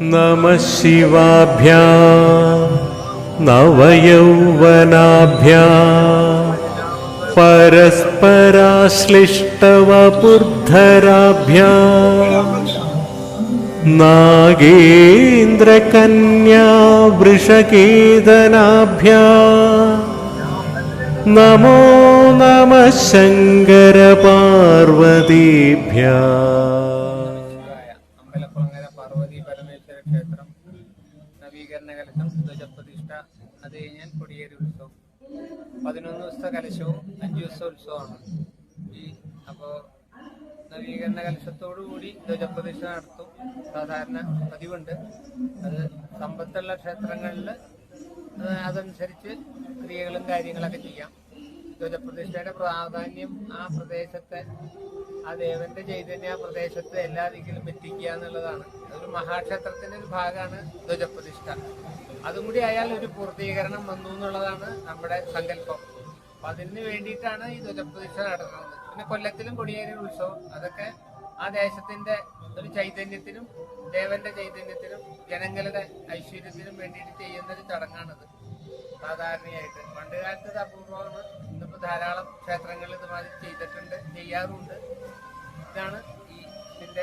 നമ ശിവാഭ്യാ നവയൗവനാഭ്യാ പരസ്പരാശ്ലിഷ്ടവപുർധരാഭ്യാ നാഗേന്ദ്രകന്യാ നമോ നമ ശങ്കരപാർവതീഭ്യാ ക്ഷേത്രം. നവീകരണ കലശം ധ്വജപ്രതിഷ്ഠ അത് കഴിഞ്ഞാൽ കൊടിയേരി ഉത്സവം. പതിനൊന്ന് ദിവസത്തെ കലശവും അഞ്ചു ദിവസത്തെ ഉത്സവമാണ്. ഈ അപ്പോൾ നവീകരണ കലശത്തോടു കൂടി ധ്വജപ്രതിഷ്ഠ നടത്തും. സാധാരണ പതിവുണ്ട്. അത് സമ്പത്തുള്ള ക്ഷേത്രങ്ങളിൽ അതനുസരിച്ച് ക്രിയകളും കാര്യങ്ങളൊക്കെ ചെയ്യാം. ധ്വജപ്രതിഷ്ഠയുടെ പ്രാധാന്യം ആ പ്രദേശത്തെ ആ ദേവന്റെ ചൈതന്യ ആ പ്രദേശത്ത് എല്ലാ ദിക്കിലും എത്തിക്കുക എന്നുള്ളതാണ്. അതൊരു മഹാക്ഷേത്രത്തിന്റെ ഒരു ഭാഗമാണ് ധ്വജപ്രതിഷ്ഠ. അതും കൂടി ആയാൽ ഒരു പൂർത്തീകരണം വന്നു എന്നുള്ളതാണ് നമ്മുടെ സങ്കല്പം. അപ്പൊ അതിന് വേണ്ടിയിട്ടാണ് ഈ ധ്വജപ്രതിഷ്ഠ നടത്തുന്നത് പിന്നെ കൊല്ലത്തിലും കൊടിയേരി ഉത്സവം. അതൊക്കെ ആ ദേശത്തിന്റെ ഒരു ചൈതന്യത്തിനും ദേവന്റെ ചൈതന്യത്തിനും ജനങ്ങളുടെ ഐശ്വര്യത്തിനും വേണ്ടിയിട്ട് ചെയ്യുന്ന ഒരു ചടങ്ങാണത്. സാധാരണയായിട്ട്. പണ്ട് കാലത്ത് അപൂർവമാണ്. ഇന്നിപ്പോ ധാരാളം ക്ഷേത്രങ്ങളിൽ ഇതുമാതിരി ചെയ്തിട്ടുണ്ട് ചെയ്യാറുമുണ്ട് ഇതാണ് ഈ പ്രത്യേകത